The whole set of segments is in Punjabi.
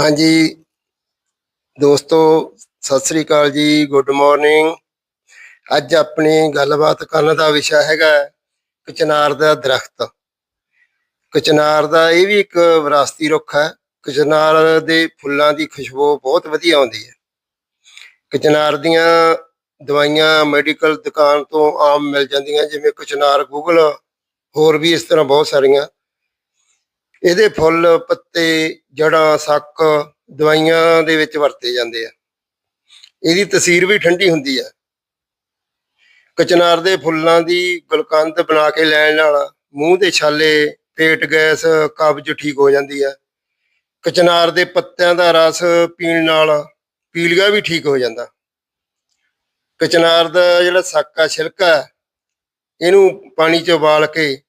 ਹਾਂਜੀ। ਦੋਸਤੋ, ਸਤਿ ਸ੍ਰੀ ਅਕਾਲ ਜੀ, ਗੁੱਡ ਮਾਰਨਿੰਗ। ਅੱਜ ਆਪਣੀ ਗੱਲਬਾਤ ਕਰਨ ਦਾ ਵਿਸ਼ਾ ਹੈਗਾ ਕਚਨਾਰ ਦਾ ਦਰਖਤ। ਕਚਨਾਰ ਦਾ ਇਹ ਵੀ ਇੱਕ ਵਿਰਾਸਤੀ ਰੁੱਖ ਹੈ। ਕਚਨਾਰ ਦੇ ਫੁੱਲਾਂ ਦੀ ਖੁਸ਼ਬੂ ਬਹੁਤ ਵਧੀਆ ਆਉਂਦੀ ਹੈ। ਕਚਨਾਰ ਦੀਆਂ ਦਵਾਈਆਂ ਮੈਡੀਕਲ ਦੁਕਾਨ ਤੋਂ ਆਮ ਮਿਲ ਜਾਂਦੀਆਂ, ਜਿਵੇਂ ਕਚਨਾਰ, ਗੂਗਲ, ਹੋਰ ਵੀ ਇਸ ਤਰ੍ਹਾਂ ਬਹੁਤ ਸਾਰੀਆਂ। ਇਹਦੇ ਫੁੱਲ, ਪੱਤੇ ਜੜਾਂ ਸੱਕ ਦਵਾਈਆਂ ਦੇ ਵਿੱਚ ਵਰਤੇ ਜਾਂਦੇ ਆ। ਇਹਦੀ ਤਸੀਰ ਵੀ ਠੰਡੀ ਹੁੰਦੀ ਆ। ਕਚਨਾਰ ਦੇ ਫੁੱਲਾਂ ਦੀ ਗੁਲਕੰਦ ਬਣਾ ਕੇ ਲੈਣ ਨਾਲ ਮੂੰਹ ਦੇ ਛਾਲੇ, ਪੇਟ, ਗੈਸ, ਕਬਜ਼ ਠੀਕ ਹੋ ਜਾਂਦੀ ਆ। ਕਚਨਾਰ ਦੇ ਪੱਤਿਆਂ ਦਾ ਰਸ ਪੀਣ ਨਾਲ ਪੀਲੀਆ ਵੀ ਠੀਕ ਹੋ ਜਾਂਦਾ। ਕਚਨਾਰ ਦਾ ਜਿਹੜਾ ਸਾਕਾ, ਛਿਲਕਾ, ਇਹਨੂੰ ਪਾਣੀ 'ਚ ਉਬਾਲ ਕੇ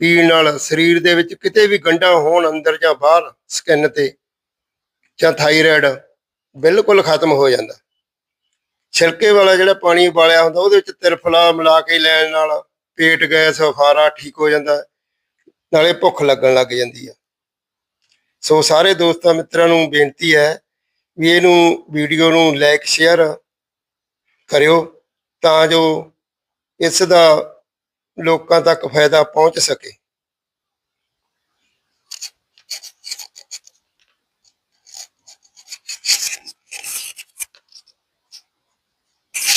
ਪੀਣ ਨਾਲ ਸਰੀਰ ਦੇ ਵਿੱਚ ਕਿਤੇ ਵੀ ਗੰਢਾਂ ਹੋਣ ਅੰਦਰ ਜਾਂ ਬਾਹਰ ਸਕਿਨ ਤੇ ਜਾਂ ਥਾਇਰਾਇਡ ਬਿਲਕੁਲ ਖਤਮ ਹੋ ਜਾਂਦਾ। ਛਿਲਕੇ ਵਾਲਾ ਜਿਹੜਾ ਪਾਣੀ ਉਬਾਲਿਆ ਹੁੰਦਾ, ਉਹਦੇ ਵਿੱਚ ਤਿਰਫਲਾ ਮਿਲਾ ਕੇ ਲੈਣ ਨਾਲ ਪੇਟ, ਗੈਸ ਫਾਰਾ ਠੀਕ ਹੋ ਜਾਂਦਾ, ਨਾਲੇ ਭੁੱਖ ਲੱਗਣ ਲੱਗ ਜਾਂਦੀ ਆ। ਸੋ ਸਾਰੇ ਦੋਸਤਾਂ ਮਿੱਤਰਾਂ ਨੂੰ ਬੇਨਤੀ ਹੈ ਵੀ ਇਹਨੂੰ ਵੀਡੀਓ ਨੂੰ ਲਾਈਕ ਸ਼ੇਅਰ ਕਰਿਓ, ਤਾਂ ਜੋ ਇਸ ਦਾ ਲੋਕਾਂ ਤੱਕ ਫਾਇਦਾ ਪਹੁੰਚ ਸਕੇ।